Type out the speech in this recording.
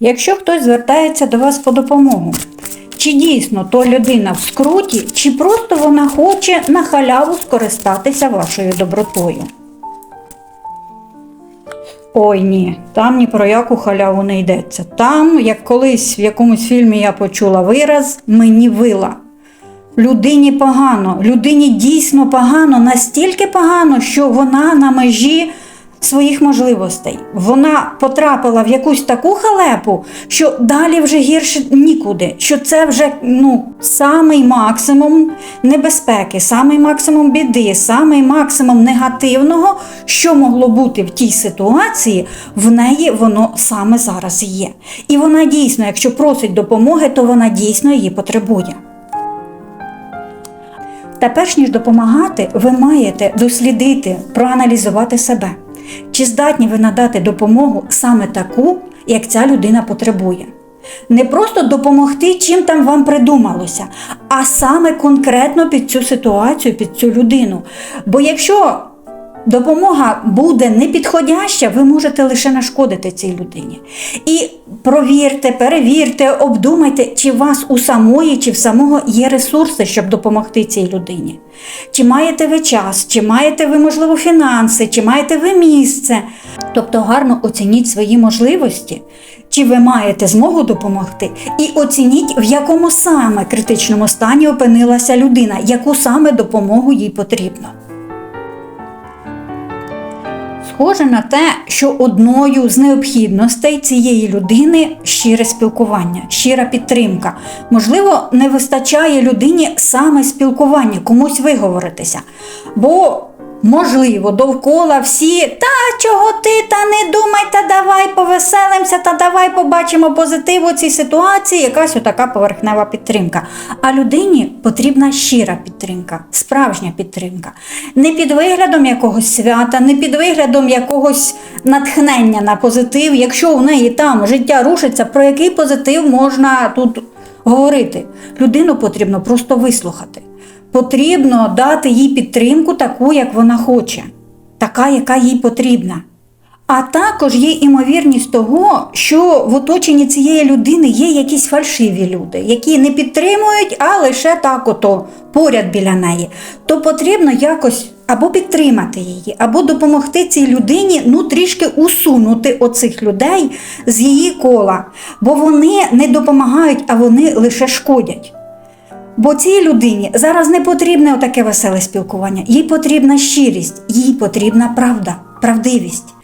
Якщо хтось звертається до вас по допомогу, чи дійсно то людина в скруті, чи просто вона хоче на халяву скористатися вашою добротою? Ой ні, там ні про яку халяву не йдеться. Там, як колись в якомусь фільмі я почула вираз мені вила. Людині погано, людині дійсно погано, настільки погано, що вона на межі своїх можливостей. Вона потрапила в якусь таку халепу, що далі вже гірше нікуди. Що це вже ну, самий максимум небезпеки, самий максимум біди, самий максимум негативного, що могло бути в тій ситуації, в неї воно саме зараз є. І вона дійсно, якщо просить допомоги, то вона дійсно її потребує. Та перш ніж допомагати, ви маєте дослідити, проаналізувати себе. Чи здатні ви надати допомогу саме таку, як ця людина потребує? Не просто допомогти, чим там вам придумалося, а саме конкретно під цю ситуацію, під цю людину. Бо якщо допомога буде непідходяща, ви можете лише нашкодити цій людині. І провірте, перевірте, обдумайте, чи у вас у самої, чи в самого є ресурси, щоб допомогти цій людині. Чи маєте ви час, чи маєте ви, можливо, фінанси, чи маєте ви місце. Тобто гарно оцініть свої можливості, чи ви маєте змогу допомогти, і оцініть, в якому саме критичному стані опинилася людина, яку саме допомогу їй потрібно. Схоже на те, що одною з необхідностей цієї людини щире спілкування, щира підтримка. Можливо, не вистачає людині саме спілкування, комусь виговоритися. Бо, можливо, довкола всі та чого ти, та не думай, та давай повеселимося, та давай побачимо позитив у цій ситуації, якась отака поверхнева підтримка. А людині потрібна щира підтримка, справжня підтримка. Не під виглядом якогось свята, не під виглядом якогось натхнення на позитив. Якщо у неї там життя рушиться, про який позитив можна тут говорити? Людину потрібно просто вислухати. Потрібно дати їй підтримку таку, як вона хоче, така, яка їй потрібна. А також є імовірність того, що в оточенні цієї людини є якісь фальшиві люди, які не підтримують, а лише так ото поряд біля неї. То потрібно якось або підтримати її, або допомогти цій людині ну трішки усунути оцих людей з її кола, бо вони не допомагають, а вони лише шкодять. Бо цій людині зараз не потрібне таке веселе спілкування, їй потрібна щирість, їй потрібна правда, правдивість.